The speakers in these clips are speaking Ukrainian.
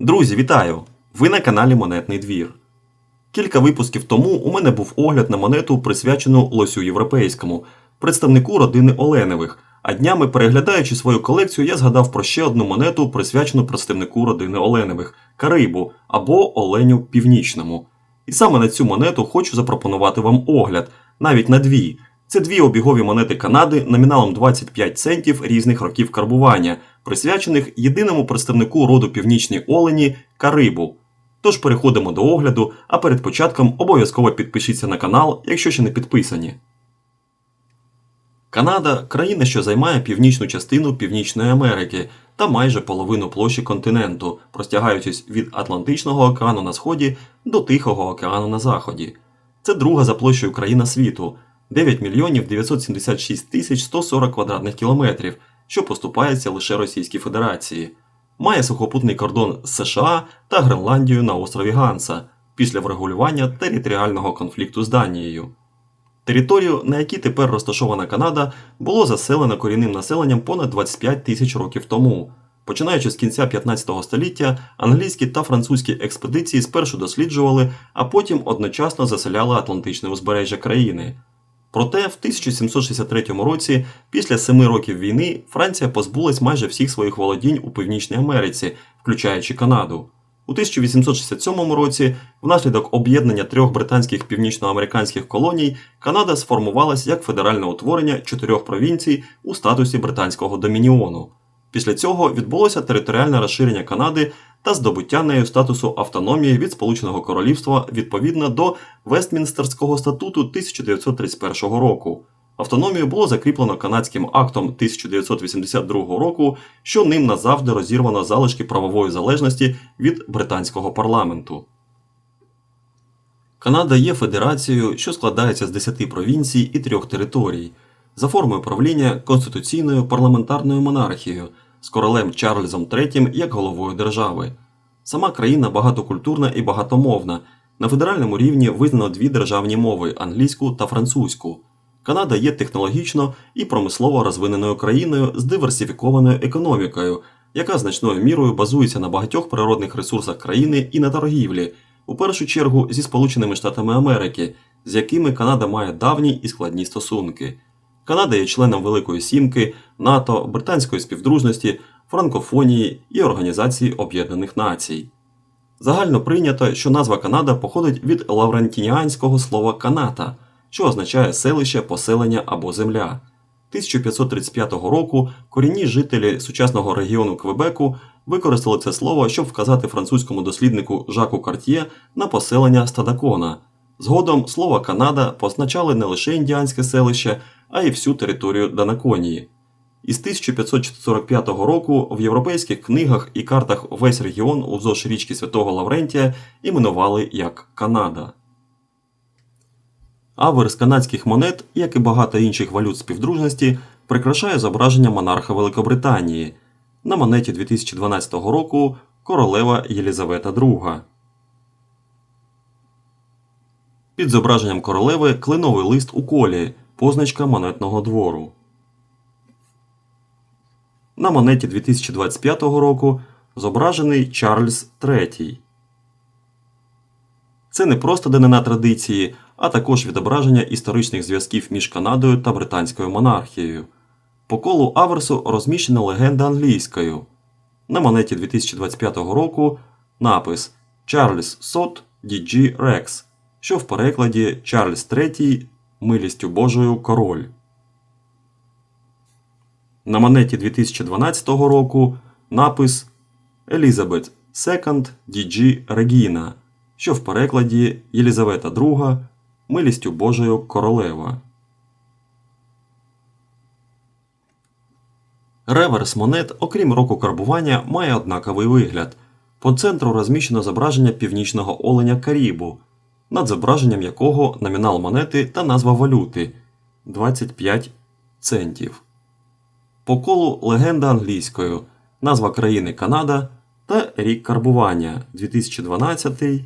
Друзі, вітаю! Ви на каналі Монетний двір. Кілька випусків тому у мене був огляд на монету, присвячену лосю європейському, представнику родини Оленевих. А днями, переглядаючи свою колекцію, я згадав про ще одну монету, присвячену представнику родини Оленевих Карибу або Оленю Північному. І саме на цю монету хочу запропонувати вам огляд, навіть на дві. Це дві обігові монети Канади номіналом 25 центів різних років карбування, присвячених єдиному представнику роду північні олені Карибу. Тож переходимо до огляду, а перед початком обов'язково підпишіться на канал, якщо ще не підписані. Канада країна, що займає північну частину Північної Америки та майже половину площі континенту, простягаючись від Атлантичного океану на сході до Тихого океану на заході. Це друга за площею країна світу 9 мільйонів 976 тисяч 140 квадратних кілометрів, що поступається лише Російській Федерації. Має сухопутний кордон з США та Гренландією на острові Ганса після врегулювання територіального конфлікту з Данією. Територію, на якій тепер розташована Канада, було заселено корінним населенням понад 25 тисяч років тому. Починаючи з кінця 15 століття, англійські та французькі експедиції спершу досліджували, а потім одночасно заселяли Атлантичне узбережжя країни. Проте в 1763 році, після семи років війни, Франція позбулась майже всіх своїх володінь у Північній Америці, включаючи Канаду. У 1867 році, внаслідок об'єднання трьох британських північноамериканських колоній, Канада сформувалась як федеральне утворення чотирьох провінцій у статусі британського домініону. Після цього відбулося територіальне розширення Канади та здобуття нею статусу автономії від Сполученого Королівства відповідно до Вестмінстерського статуту 1931 року. Автономію було закріплено канадським актом 1982 року, що ним назавжди розірвано залишки правової залежності від британського парламенту. Канада є федерацією, що складається з 10 провінцій і трьох територій, за формою правління конституційною парламентарною монархією з королем Чарльзом III як головою держави. Сама країна багатокультурна і багатомовна. На федеральному рівні визнано дві державні мови англійську та французьку. Канада є технологічно і промислово розвиненою країною з диверсифікованою економікою, яка значною мірою базується на багатьох природних ресурсах країни і на торгівлі, у першу чергу зі Сполученими Штатами Америки, з якими Канада має давні і складні стосунки. Канада є членом Великої Сімки, НАТО, Британської співдружності, франкофонії і Організації Об'єднаних Націй. Загально прийнято, що назва Канада походить від лаврентініанського слова каната, що означає селище, поселення або земля. 1535 року корінні жителі сучасного регіону Квебеку використали це слово, щоб вказати французькому досліднику Жаку Карт'є на поселення Стадакона. Згодом слово Канада позначали не лише індіанське селище, а й всю територію Данаконії. Із 1545 року в європейських книгах і картах весь регіон уздовж річки Святого Лаврентія іменували як Канада. Аверс канадських монет, як і багато інших валют співдружності, прикрашає зображення монарха Великобританії. На монеті 2012 року королева Єлізавета II. Під зображенням королеви кленовий лист у колі, позначка монетного двору. На монеті 2025 року зображений Чарльз III. Це не просто данина традиції, а також відображення історичних зв'язків між Канадою та британською монархією. По колу аверсу розміщена легенда англійською. На монеті 2025 року напис Чарльз Сот Діджі Рекс, що в перекладі Чарльз III милістю Божою король. На монеті 2012 року напис Елізабет II Діджі Регіна, що в перекладі Єлізавета II милістю Божою королева. Реверс монет, окрім року карбування, має однаковий вигляд. По центру розміщено зображення північного оленя Карібу, над зображенням якого номінал монети та назва валюти 25 центів. По колу легенда англійською, назва країни Канада та рік карбування 2012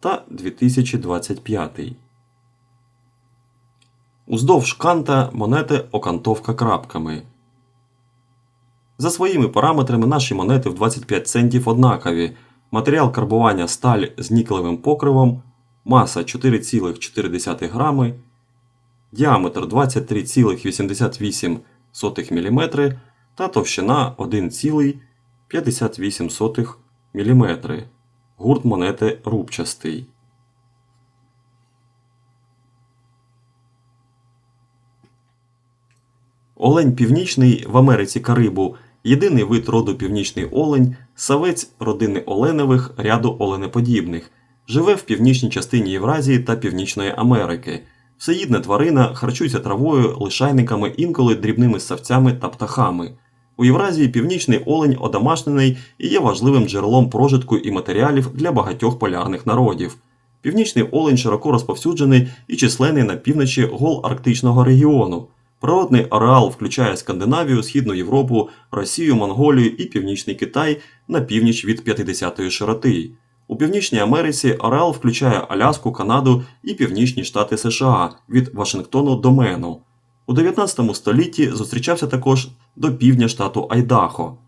та 2025. Уздовж канта монети окантовка крапками. За своїми параметрами наші монети в 25 центів однакові. Матеріал карбування сталь з нікелевим покривом, маса 4,4 грами, діаметр 23,88 мм та товщина 1,58 мм. Гурт монети рубчастий. Олень північний в Америці Карибу єдиний вид роду північний олень, савець родини оленевих ряду оленеподібних. Живе в північній частині Євразії та Північної Америки. Всеїдна тварина харчується травою, лишайниками, інколи дрібними ссавцями та птахами. У Євразії північний олень одомашнений і є важливим джерелом прожитку і матеріалів для багатьох полярних народів. Північний олень широко розповсюджений і численний на півночі гол Арктичного регіону. Природний ареал включає Скандинавію, Східну Європу, Росію, Монголію і Північний Китай на північ від 50-ї широти. У Північній Америці ареал включає Аляску, Канаду і Північні Штати США від Вашингтону до Мену. У 19 столітті зустрічався також до півдня штату Айдахо.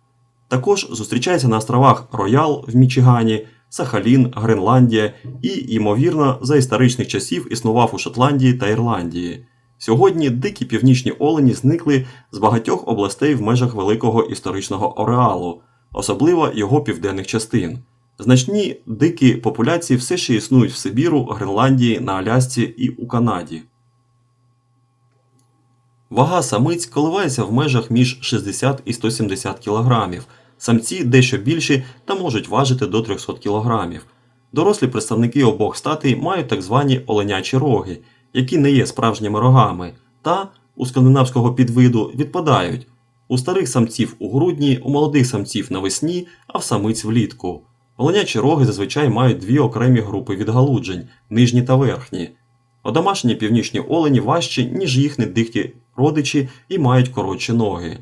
Також зустрічається на островах Роял в Мічигані, Сахалін, Гренландія і, ймовірно, за історичних часів існував у Шотландії та Ірландії. Сьогодні дикі північні олені зникли з багатьох областей в межах великого історичного ареалу, особливо його південних частин. Значні дикі популяції все ще існують в Сибіру, Гренландії, на Алясці і у Канаді. Вага самиць коливається в межах між 60 і 170 кг. Самці дещо більші та можуть важити до 300 кг. Дорослі представники обох статей мають так звані оленячі роги, які не є справжніми рогами, та у скандинавського підвиду відпадають. У старих самців у грудні, у молодих самців навесні, а в самиць влітку. Оленячі роги зазвичай мають дві окремі групи відгалуджень нижні та верхні. Одомашні північні олені важчі, ніж їхні дихті родичі і мають коротші ноги.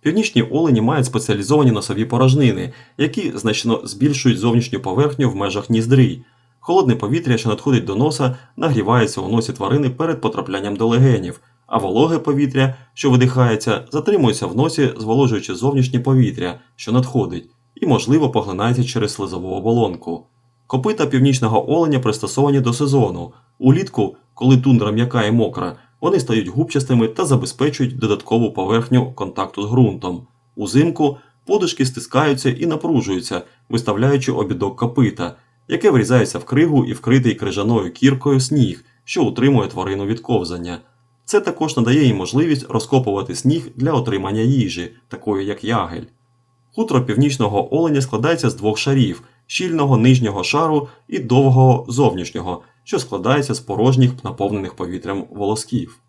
Північні олені мають спеціалізовані носові порожнини, які значно збільшують зовнішню поверхню в межах ніздрі. Холодне повітря, що надходить до носа, нагрівається у носі тварини перед потраплянням до легенів, а вологе повітря, що видихається, затримується в носі, зволожуючи зовнішнє повітря, що надходить, і, можливо, поглинається через слизову оболонку. Копита північного оленя пристосовані до сезону. Улітку, коли тундра м'яка і мокра, вони стають губчастими та забезпечують додаткову поверхню контакту з ґрунтом. Узимку подушки стискаються і напружуються, виставляючи обідок копита, яке врізається в кригу і вкритий крижаною кіркою сніг, що утримує тварину від ковзання. Це також надає їй можливість розкопувати сніг для отримання їжі, такої як ягель. Хутро північного оленя складається з двох шарів щільного нижнього шару і довгого зовнішнього, що складається з порожніх наповнених повітрям волосків.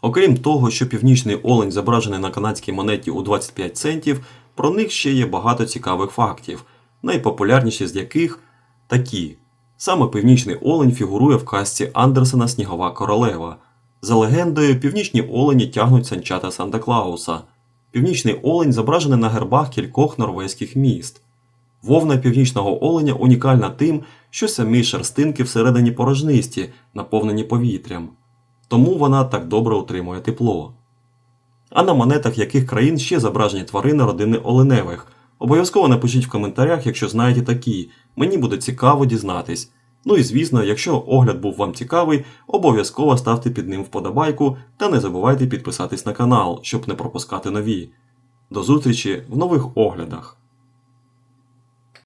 Окрім того, що північний олень зображений на канадській монеті у 25 центів, про них ще є багато цікавих фактів, найпопулярніші з яких такі. Саме північний олень фігурує в казці Андерсена Снігова королева. За легендою, північні олені тягнуть санчата Санта Клауса. Північний олень зображений на гербах кількох норвезьких міст. Вовна північного оленя унікальна тим, що самі шерстинки всередині порожнисті, наповнені повітрям. Тому вона так добре утримує тепло. А на монетах яких країн ще зображені тварини родини оленевих. Обов'язково напишіть в коментарях, якщо знаєте такі. Мені буде цікаво дізнатись. Ну і звісно, якщо огляд був вам цікавий, обов'язково ставте під ним вподобайку та не забувайте підписатись на канал, щоб не пропускати нові. До зустрічі в нових оглядах!